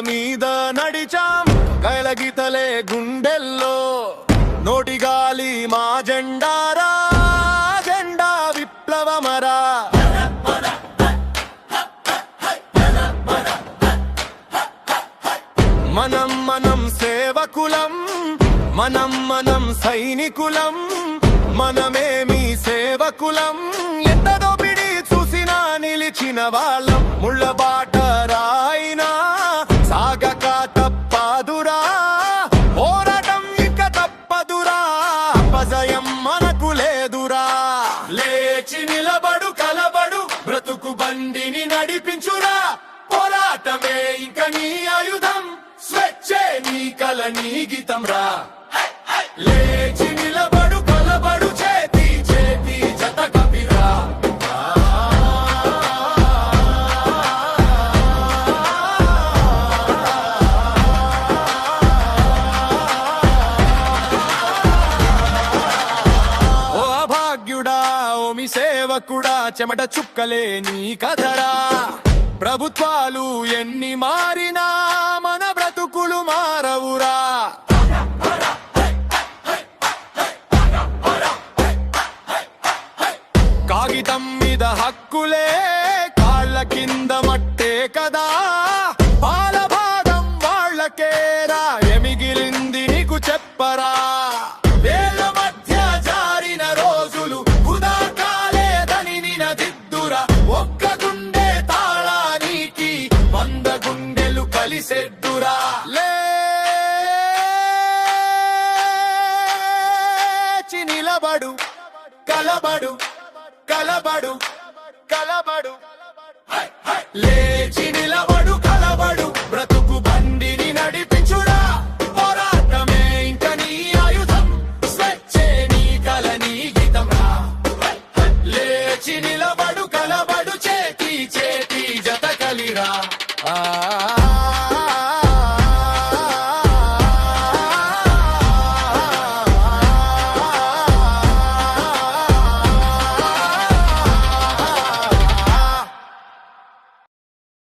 మీద నడిచాం కలగితలే గుండెల్లో. నోటిగాలి మా జెండారా జెండా విప్లవమరా. మనం మనం సేవకులం మనం మనం సైనికులం మనమేమి సేవకులం ఎంత దోపిడి చూసినా నిలిచిన వాళ్ళం ముళ్ళబాట వినిపించురా పోరాటమే ఇంక నీ ఆయుధం. స్వచ్ఛే నీ కల నీ గీతం రా లేచి మీ సేవకుడా చెమట చుక్కలే నీ కథరా. ప్రభుత్వాలు ఎన్ని మారినా మన బ్రతుకులు మారవురా. కాగితం మీద హక్కులే కాళ్ళ కింద మట్టే కదా. పాల భాగం వాళ్ళకేరా ఎమిగిలింది నీకు చెప్పరా. చెట్టురా లేచి నిలబడు. కలబడు. కలబడు. కలబడు. లేచి నిలబడు కలబడు. బ్రతుకు బండిని నడిపించురా పోరాటమే ఇంక నీ ఆయుధం. స్వచ్ఛే నీ కల నీ గీతం రా. లేచి నిలబడు కలబడు. చేతి చేతి జత కలిరా. ఆ